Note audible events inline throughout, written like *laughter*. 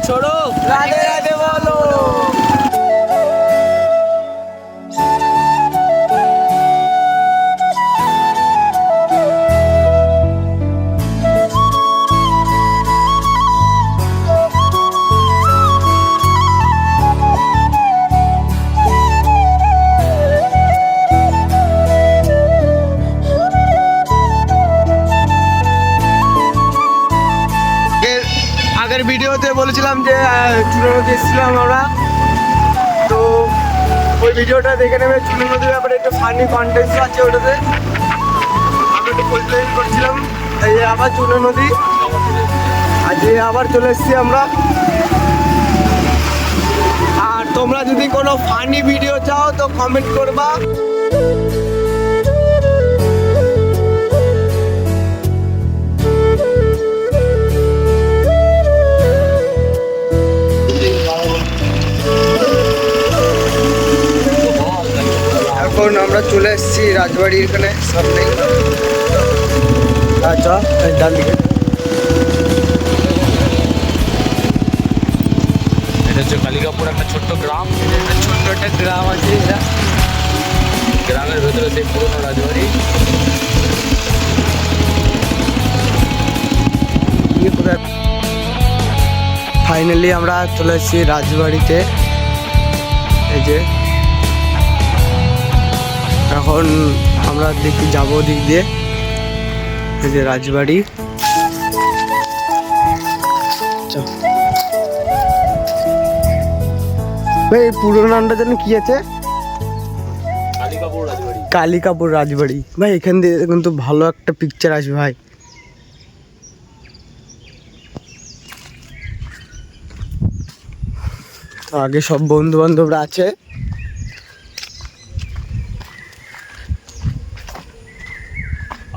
ছোড়ো বলেছিলাম যে চুনো নদী এসেছিলাম আমরা। তো ওই ভিডিওটা দেখে নেবে। চুনো নদীর ব্যাপারে একটু ফানি কন্টেন্ট আছে ওটাতে। আমি একটু পরিচালন করছিলাম। এই আবার চুনো নদী আজকে আবার চলে এসেছি আমরা। আর তোমরা যদি কোনো ফানি ভিডিও চাও, তো কমেন্ট করবা। এখন আমরা চলে এসেছি রাজবাড়ির এখানে সামনে। আচ্ছা ডান দিকে। এটা হচ্ছে কালিকাপুর একটা ছোট্ট গ্রাম। একটা ছোট্ট একটা গ্রাম আছে এটা। গ্রামের ভেতরে সেই পুরোনো রাজবাড়ি। ফাইনালি আমরা চলে এসেছি রাজবাড়িতে। এই যে এখন আমরা দেখি যাব দিক দিয়ে। এই যে রাজবাড়ি। ভাই এই পুরো নামটা যেন কি আছে? কালিকাপুর রাজবাড়ি। কালিকাপুর রাজবাড়ি। ভাই এখান দিয়ে কিন্তু ভালো একটা পিকচার আসবে ভাই। তো আগে সব বন্ধু বান্ধবরা আছে।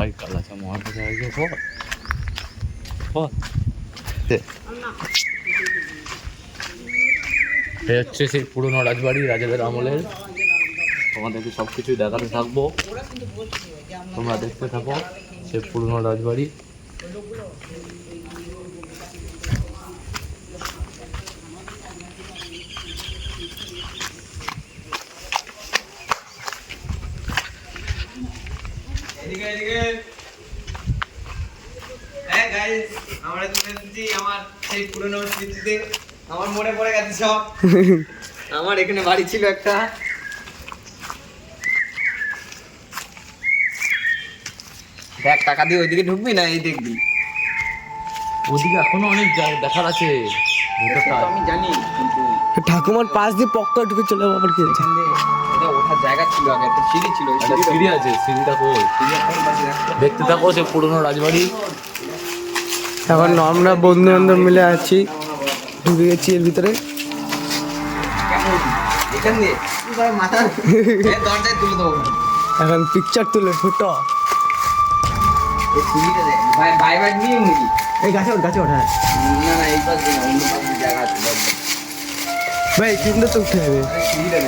আই কালাচা মহারাজ আগে পর Po. এ হচ্ছে সেই পুরনো রাজবাড়ি, রাজাদের আমলের তোমাদেরকে সব কিছুই দেখাতে থাকব তোমরা দেখতে থাকো, সেই পুরনো রাজবাড়ি হ্যাঁ আমরা মনে পড়ে গেছে সব। আমার এখানে বাড়ি ছিল একটা। দেখ, টাকা দিয়ে ওইদিকে ঢুকবি না, এই দেখবি। ওদিকে এখনও অনেক দেখার আছে। আমি জানি কিন্তু ঠাকুমার পাশ দিয়ে পক্কা ঢুকে চলে যাব আবার কি আছে এটা ওঠার জায়গা ছিল আগে একটা সিঁড়ি ছিল সিঁড়ি আছে সিঁড়িটা কই দেখতে থাকো সেই পুরনো রাজবাড়ি। এখন আমরা বন্ধু বান্ধব মিলে আছি ঢুকে গেছি এর ভিতরে? এখান পিকচার তুলে ফুটো ভাই ভাই নিয়ে মুড়ি এই গাছে ওঠ গাছে ওঠ হ্যাঁ। না না এই পাশ না অন্য পাশে জায়গা আছে ভাই কিন্তু তো উঠতে হবে। সিঁড়িটা।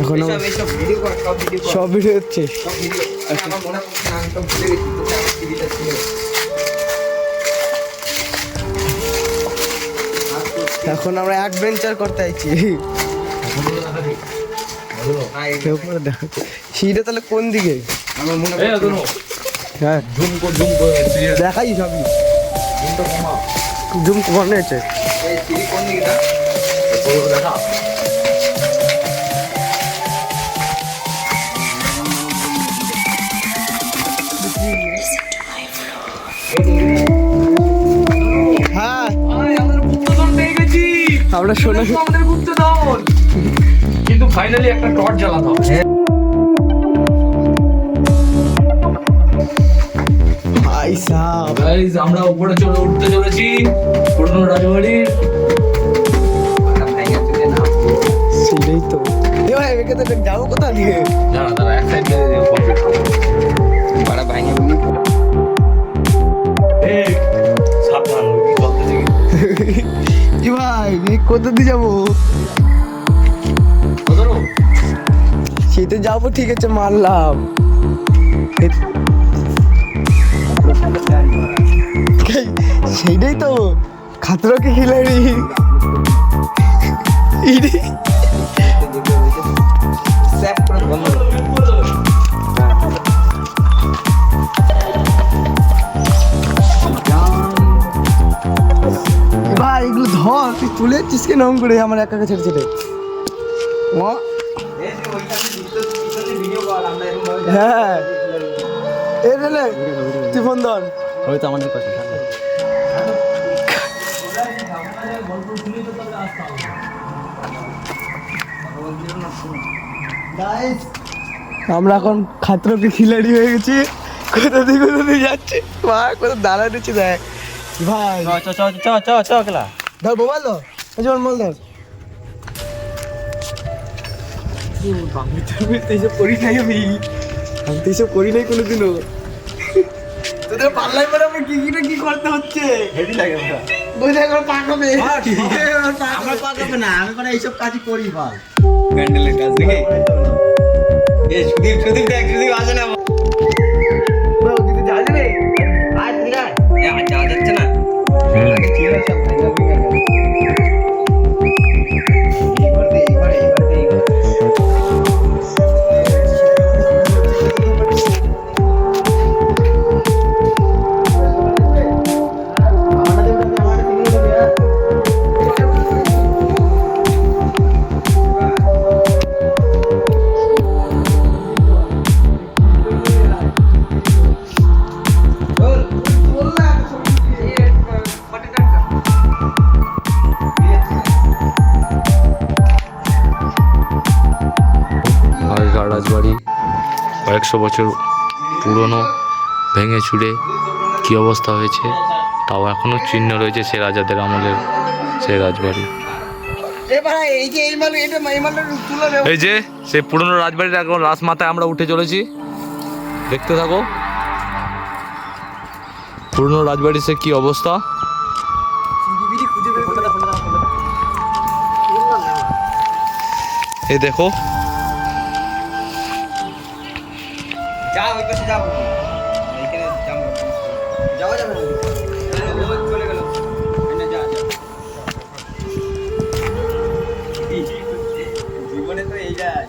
এখন সব ভিডিও হচ্ছে। তো এখন আমরা অ্যাডভেঞ্চার করতে আইছি। সিঁড়িটা তাহলে কোন দিকে? মনে। হ্যাঁ। দেখাই সবই। জুম মনে হচ্ছে হ্যাঁ। গেছি। আমরা শোনা আমাদের গুপ্তধন। কিন্তু ফাইনালি একটা টর্চ জ্বালাতে হবে। ভাই সাহ আমরা উপরে চলে উঠতে চলেছি পুরনো রাজবাড়ির। সেটাই তো। যাব কোথা দিয়ে? দাঁড়া দাঁড়া এক সাইড কমপ্লিট করব পাটা ভেঙে ভেঙে এই সাবধান কি *laughs* ভাই কোথা দিয়ে যাব? শীতে যাব, ঠিক আছে মানলাম এ- সেইটাই তো। খাতরা কি খিলাড়ি ভাই, এগুলো ধর, তুই তুলে যাচ্ছিস কে নম করে আমার একা ছেড়ে ছেড়ে ও হ্যাঁ। তুই ফোন ধর। আমাদের আমরা এখন খাতরকে খিলাড়ি হয়ে গেছি। কোথা থেকে কোথা দিয়ে যাচ্ছে? মা কোথা দাঁড়ায় দিচ্ছি দেখ। ভাই। চ চ চ চ চ খেলা। ধর মোবাইল ধর। এই মোবাইল ধর। আমি তো আমি তো করি নাই আমি আমি তো এইসব করি নাই কোনোদিনও। তোদের পাল্লাই পরে আমার কি কি না কি করতে হচ্ছে? হেভি লাগে বুঝে এখন পাকাবে আমরা পাকাবে না আমি মানে এইসব কাজই করি ভাই প্যান্ডেলের কাজ দেখে এ সুদীপ সুদীপ দেখ সুদীপ আসে না। আজ যাওয়া যাচ্ছে না। রাজবাড়ি। কয়েকশো বছর পুরনো ভেঙে চুড়ে কী অবস্থা হয়েছে তাও এখনও চিহ্ন রয়েছে সে রাজাদের আমলের সেই রাজবাড়ি। এবার এই যে এই মাল এটা এই মালটা তুলে দেবো এই যে সেই পুরনো রাজবাড়ির এখন রাস মাথায় আমরা উঠে চলেছি। দেখতে থাকো। পুরনো রাজবাড়ির সে কি অবস্থা? এই দেখো ওই পাশে যাব। এইখানে যাব। যাওয়া যাবে না চলে গেল এনে যা যা। জীবনে তো এই যায়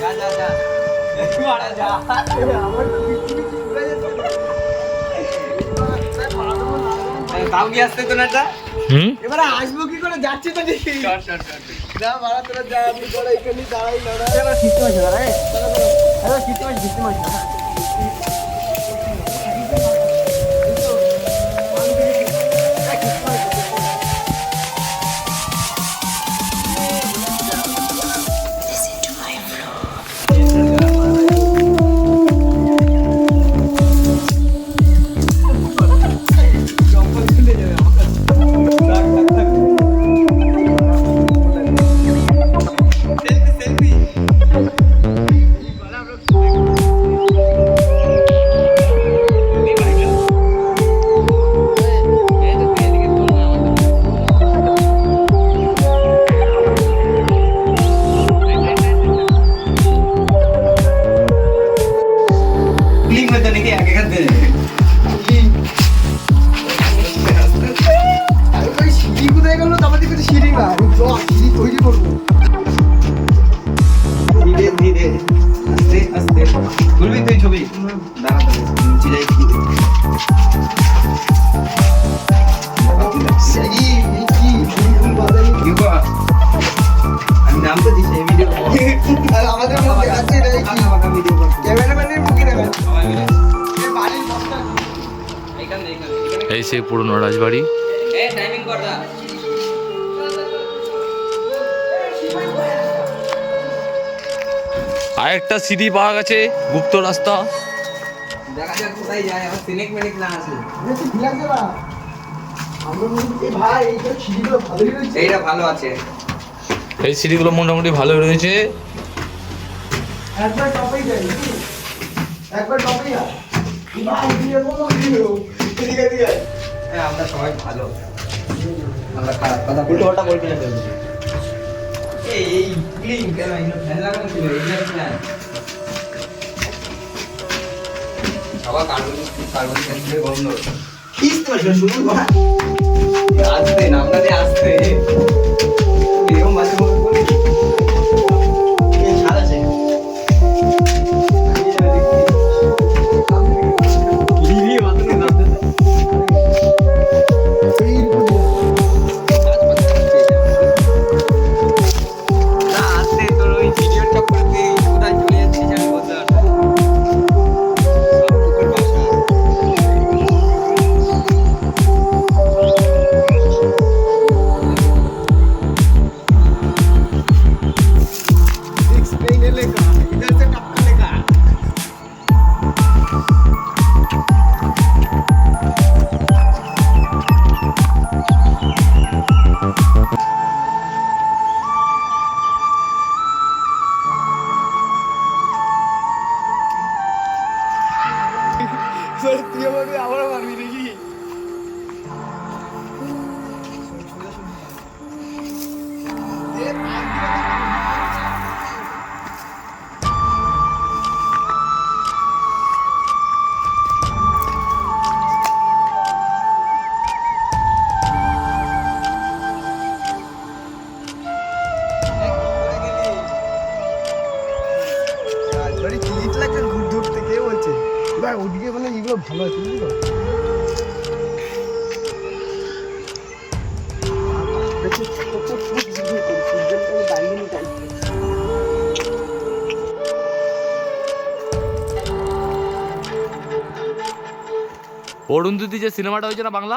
যা যা যা। মারা যা। তাও কি আসতে তো না হুম? এবারে আসব কি করে? যাচ্ছি তো দেখি। যা মারা তোরা যা, আমি করে এখানে দাঁড়াই লড়া এবার শীত মাস দাঁড়া এবার শীত মাস সেই পুরনো রাজবাড়ি। এই টাইমিং কর দা আর একটা সিঁড়ি পাওয়া গেছে গুপ্ত রাস্তা। দেখা যাক কোথায় যায় আমার সিনেক মিনিক না আছে দেখি ভিলাস দেবা আমরা বলি, এই সিঁড়িগুলো এইটা ভালো আছে এই সিঁড়িগুলো মোটামুটি ভালো রয়েছে একবার টপেই যায় একবার টপেই ভাই দিয়ে এদিকে হ্যাঁ আমরা সবাই ভালো। কথা উল্টো পাল্টা বলবি এই কেন এগুলো ফ্যান। লাগানো ছিল এগুলো ফ্যান আপনাদের আসতে। অরুন্ধতি যে সিনেমাটা হয়েছে না বাংলা?